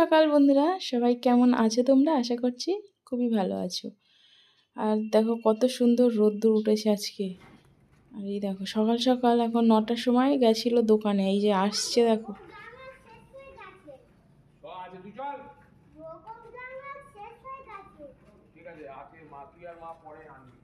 সকাল, বন্ধুরা। সবাই কেমন আছো তোমরা? আশা করছি খুবই ভালো আছো। আর দেখো কত সুন্দর রোদ্দুর উঠেছে আজকে। আর এই দেখো, সকাল সকাল এখন নটার সময় গেছিল দোকানে। এই যে আসছে, দেখো। ঠিক আছে মা, তুই আর মা পরে আনবি।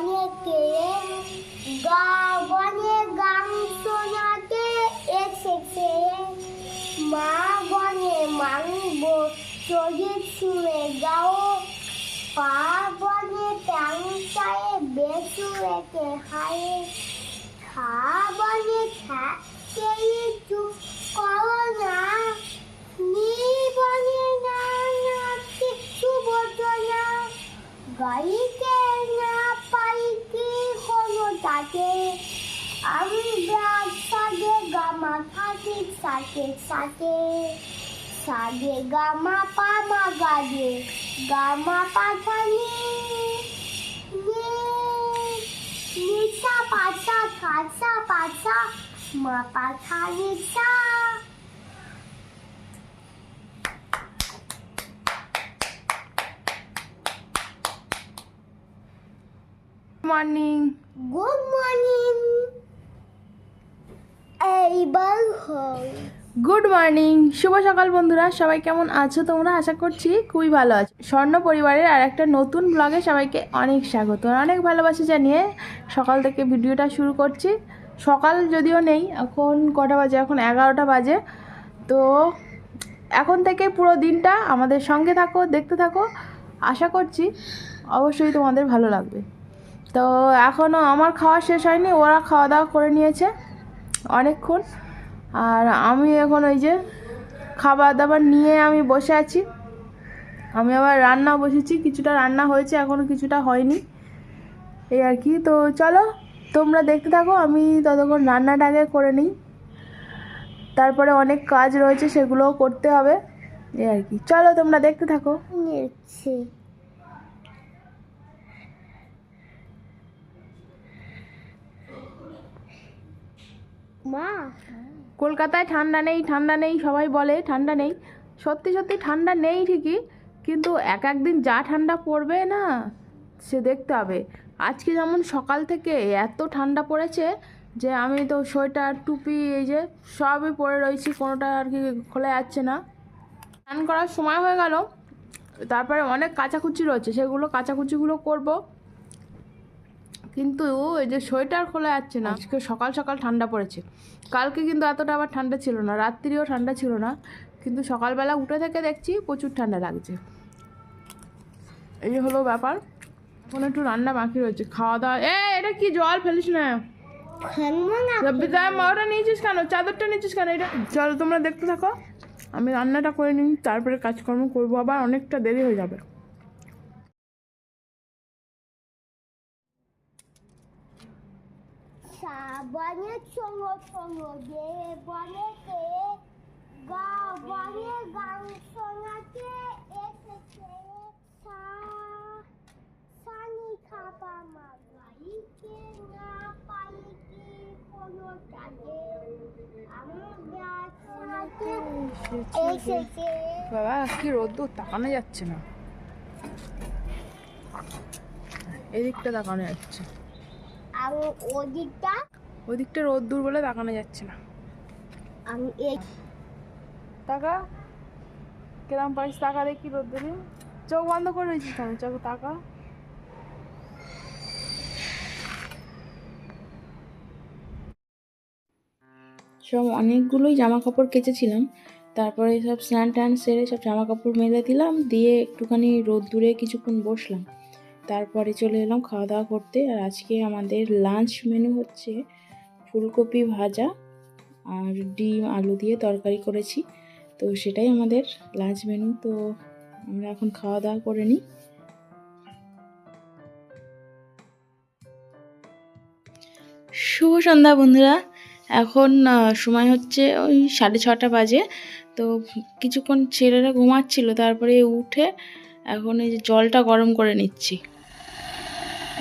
বনে কে গা, বনে গান শোনাতে এসেছে। মা বনে মানব চোখে ছুঁড়ে গাও পা বনে প্যাংসায় বেসু রেখে হায়। খা বনে খাতেই চুপ সাগে গামা পামা গাগে গামা পাথানি নিশা পাছা খাসা পাছা মা পাথা নিশা মর্নিং গুড মর্নিং এইবার হয় Good morning শুভ সকাল বন্ধুরা। সবাই কেমন আছো তোমরা? আশা করছি খুবই ভালো আছো। স্বর্ণ পরিবারের আর একটা নতুন ব্লগে সবাইকে অনেক স্বাগত অনেক ভালোবাসা জানিয়ে সকাল থেকে ভিডিওটা শুরু করছি। সকাল যদিও নেই, এখন কটা বাজে? এখন এগারোটা বাজে। তো এখন থেকে পুরো দিনটা আমাদের সঙ্গে থাকো, দেখতে থাকো। আশা করছি অবশ্যই তোমাদের ভালো লাগবে। তো এখনও আমার খাওয়া শেষ হয়নি, ওরা খাওয়া দাওয়া করে নিয়েছে অনেকক্ষণ। আর আমি এখন ওই যে খাবার দাবার নিয়ে আমি বসে আছি। আমি আবার রান্না বসেছি, কিছুটা রান্না হয়েছে এখনও কিছুটা হয়নি। এই আর কি, তো চলো তোমরা দেখতে থাকো, আমি ততক্ষণ রান্নাটা আগে করে নিই। তারপরে অনেক কাজ রয়েছে, সেগুলোও করতে হবে। এই আর কি, চলো তোমরা দেখতে থাকো। মা। কলকাতায় ঠান্ডা নেই ঠান্ডা নেই, সবাই বলে ঠান্ডা নেই। সত্যি সত্যি ঠান্ডা নেই ঠিকই, কিন্তু এক একদিন যা ঠান্ডা পড়বে না, সে দেখতে হবে। আজকে যেমন সকাল থেকে এত ঠান্ডা পড়েছে যে আমি তো সোয়েটার, টুপি, এই যে সবই পরে রয়েছি, কোনোটা আর কি খোলা যাচ্ছে না। স্নান করার সময় হয়ে গেল, তারপরে অনেক কাচাকুচি রয়েছে, সেগুলো কাচাকুচিগুলো করব। কিন্তু এই যে সোয়েটার খোলা যাচ্ছে না। আজকে সকাল সকাল ঠান্ডা পড়েছে। কালকে কিন্তু এতটা আবার ঠান্ডা ছিল না। রাত্রিও ঠান্ডা ছিল না। কিন্তু সকালবেলা উঠে থেকে দেখছি প্রচুর ঠান্ডা লাগছে। এই হলো ব্যাপার। এখন একটু রান্না বাকি রয়েছে। খাওয়া দাওয়া এ এটা কি জল? ফেলিস না। ওটা নিয়েছিস কেন? চাদরটা নিয়েছিস কেন? এটা চলো তোমরা দেখতে থাকো। আমি রান্নাটা করে নিই তারপরে কাজকর্ম করব। আবার অনেকটা দেরি হয়ে যাবে। বনে সঙ্গ সঙ্গ যে বনে কে গা বনে গান শোনাতে এসেছে সা সানি খাপা মা গাড়িতে না পাই কি কোনো কাজে বাবা কি রোদ্দুর তাকানো যাচ্ছে না এদিকটা তাকানো যাচ্ছে আমি ওদিকটা ওদিকটা রোদ্দুর বলে তাকানো যাচ্ছে না। আমি এই টাকা কিরম পারিস টাকা দেখি রোদ্দুরে চোখ বন্ধ করে রয়েছিস চোখ টাকা সব অনেকগুলোই জামা কাপড় কেচেছিলাম। তারপরে সব স্নান টান সেরে সব জামা কাপড় মেলে দিলাম দিয়ে একটুখানি রোদ্দুরে কিছুক্ষণ বসলাম। তারপরে চলে এলাম খাওয়া দাওয়া করতে। আর আজকে আমাদের লাঞ্চ মেনু হচ্ছে ফুলকপি ভাজা আর ডিম আলু দিয়ে তরকারি করেছি। তো সেটাই আমাদের লাঞ্চ মেনু তো আমরা এখন খাওয়া দাওয়া করে নিই। শুভ সন্ধ্যা বন্ধুরা। এখন সময় হচ্ছে ওই সাড়ে ছটা বাজে। তো কিছুক্ষণ ছেলেরা ঘুমাচ্ছিল, তারপরে উঠে এখন এই যে জলটা গরম করে নিচ্ছি।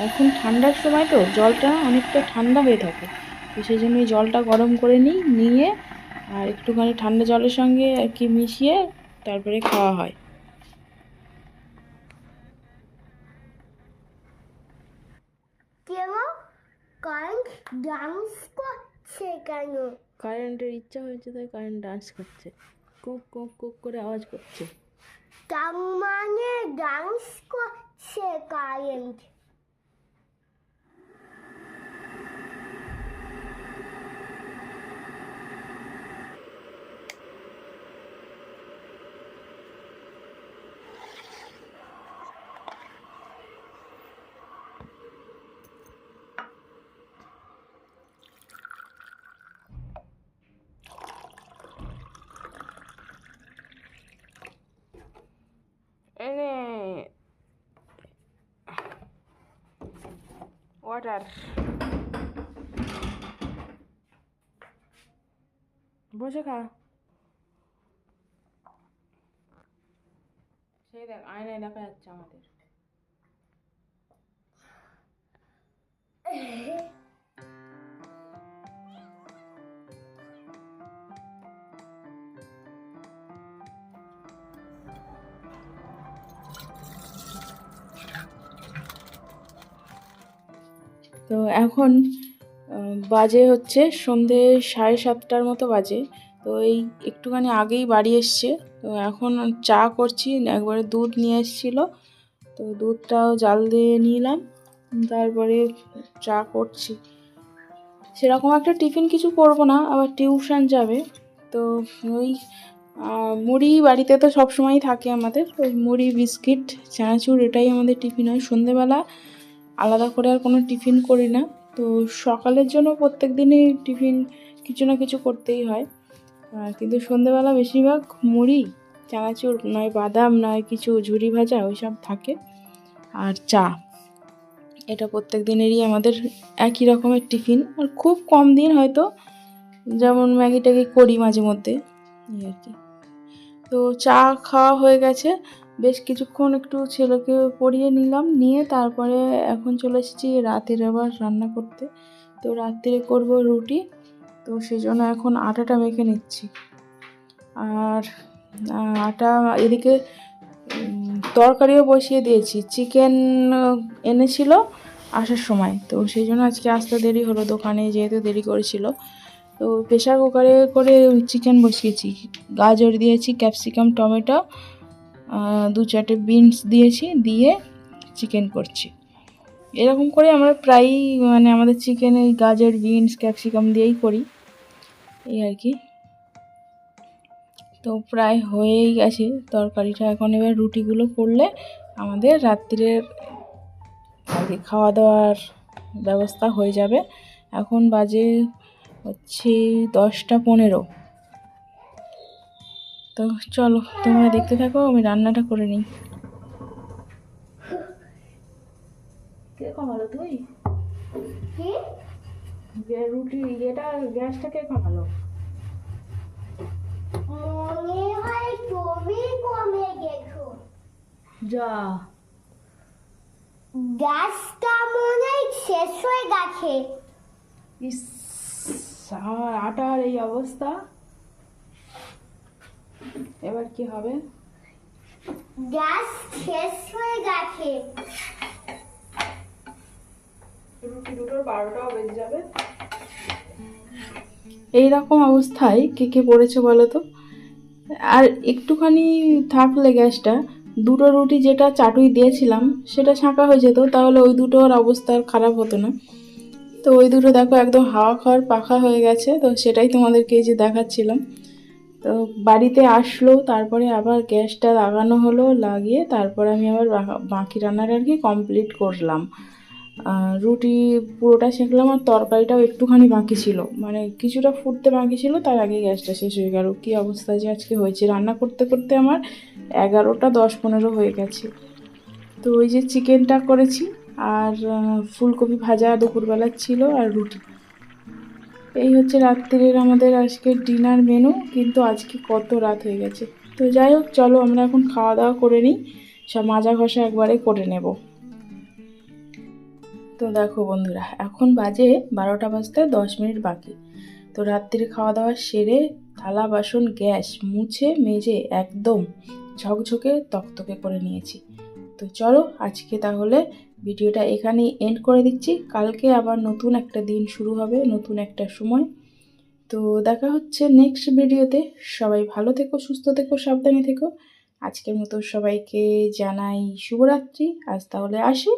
এখন ঠান্ডার সময় তো জলটা অনেকটা ঠান্ডা হয়ে থাকে। তো সেই জন্য জলটা গরম করে নিই নিয়ে আর একটুখানি ঠান্ডা জলের সঙ্গে আর কি মিশিয়ে তারপরে খাওয়া হয়। ডান্স করছে কেন? কারেন্টের ইচ্ছা হয়েছে তাই কারেন্ট ডান্স করছে। কুক কুক কুক করে আওয়াজ করছে। তার মানে ডান্স করছে কারেন্ট। ওয়াটার বসে খা সেই দেখ আয়নায় দেখা যাচ্ছে আমাদের। তো এখন বাজে হচ্ছে সন্ধে সাড়ে সাতটার মতো বাজে। তো এই একটুখানি আগেই বাড়ি এসছে। তো এখন চা করছি, একবারে দুধ নিয়ে এসেছিল। তো দুধটাও জাল দিয়ে নিলাম, তারপরে চা করছি। সেরকম একটা টিফিন কিছু করব না, আবার টিউশন যাবে। তো ওই মুড়ি বাড়িতে তো সবসময়ই থাকে আমাদের। ওই মুড়ি, বিস্কিট, চানাচুর, এটাই আমাদের টিফিন হয় সন্ধেবেলা। আলাদা করে আর কোনো টিফিন করি না। তো সকালের জন্য প্রত্যেক দিনই টিফিন কিছু না কিছু করতেই হয়। কিন্তু সন্ধেবেলা বেশিরভাগ মুড়ি, চানাচুর নয় বাদাম, নয় কিছু ঝুরি ভাজা ওইসব থাকে। আর চা, এটা প্রত্যেক দিনেরই আমাদের একই রকমের টিফিন। আর খুব কম দিন হয়তো যেমন ম্যাগি ট্যাগি করি মাঝে মধ্যে, এই আর কি। তো চা খাওয়া হয়ে গেছে। বেশ কিছুক্ষণ একটু ছেলেকে পড়িয়ে নিলাম, নিয়ে তারপরে এখন চলে এসেছি রাতের আবার রান্না করতে। তো রাত্রে করব রুটি, তো সেই জন্য এখন আটাটা মেখে নিচ্ছি। আর আটা এদিকে তরকারিও বসিয়ে দিয়েছি। চিকেন এনেছিল আসার সময়। তো সেই জন্য আজকে আসতে দেরি হলো দোকানে, যেহেতু দেরি করেছিল। তো প্রেশার কুকারে করে চিকেন বসিয়েছি। গাজর দিয়েছি, ক্যাপসিকাম, টমেটো দু চারটে বিনস দিয়েছি, দিয়ে চিকেন করছি। এরকম করে আমরা প্রায়ই মানে আমাদের চিকেন এই গাজর বিনস ক্যাপসিকাম দিয়েই করি। এই আর কি। তো প্রায় হয়েই গেছে তরকারিটা। এখন এবার রুটিগুলো করলে আমাদের রাত্রিরের আর খাওয়া দাওয়ার ব্যবস্থা হয়ে যাবে। এখন বাজে হচ্ছে দশটা পনেরো। তো চলো তোমরা দেখতে থাকো আমি রান্নাটা করে নিই। কমালো তুই? কি? রুটি ইয়েটা গ্যাসটা কে কমালো যা। গ্যাসটা মনে হয় শেষ হয়ে গেছে। ইস আমার আটার এই অবস্থা। এবার কি হবে? গ্যাস শেষ হয়ে গেছে। রুটি দুটোর বারোটাও বেজে যাবে। এইরকম অবস্থায় কে কে পড়েছে বলো তো? আর একটুখানি থাকলে গ্যাসটা দুটো রুটি যেটা চাটুই দিয়েছিলাম সেটা ছাঁকা হয়ে যেত তাহলে ওই দুটোর অবস্থা আর খারাপ হতো না। তো ওই দুটো দেখো একদম হাওয়া খাওয়ার পাখা হয়ে গেছে তো সেটাই তোমাদেরকে এই যে দেখাচ্ছিলাম। তো বাড়িতে আসলো, তারপরে আবার গ্যাসটা লাগানো হলো, লাগিয়ে তারপরে আমি আবার বাকি রান্নাটা আর কি কমপ্লিট করলাম। রুটি পুরোটা সেঁকলাম আর তরকারিটাও একটুখানি বাকি ছিল। মানে কিছুটা ফুটতে বাকি ছিল, তার আগে গ্যাসটা শেষ হয়ে গেল। কী অবস্থা যে আজকে হয়েছে? রান্না করতে করতে আমার এগারোটা দশ পনেরো হয়ে গেছে। তো ওই যে চিকেনটা করেছি, আর ফুলকপি ভাজা দুপুরবেলার ছিল আর রুটি। এই হচ্ছে রাত্রির আমাদের আজকের ডিনার মেনু কিন্তু আজকে কত রাত হয়ে গেছে। তো যাই হোক, চলো আমরা এখন খাওয়া দাওয়া করে নিই, সব মাজা ঘষা একবারে করে নেব। তো দেখো বন্ধুরা, এখন বাজে বারোটা বাজতে দশ মিনিট বাকি। তো রাত্রির খাওয়া দাওয়া সেরে থালা, বাসন, গ্যাস মুছে, মেজে একদম ঝকঝকে তকতকে করে নিয়েছি। তো চলো আজকে তাহলে ভিডিওটা এখানেই এন্ড করে দিচ্ছি। কালকে আবার নতুন একটা দিন শুরু হবে, নতুন একটা সময়। তো দেখা হচ্ছে নেক্সট ভিডিওতে। সবাই ভালো থেকো, সুস্থ থেকো, সাবধানে থেকো। আজকের মতো সবাইকে জানাই শুভরাত্রি। আজ তাহলে আসি।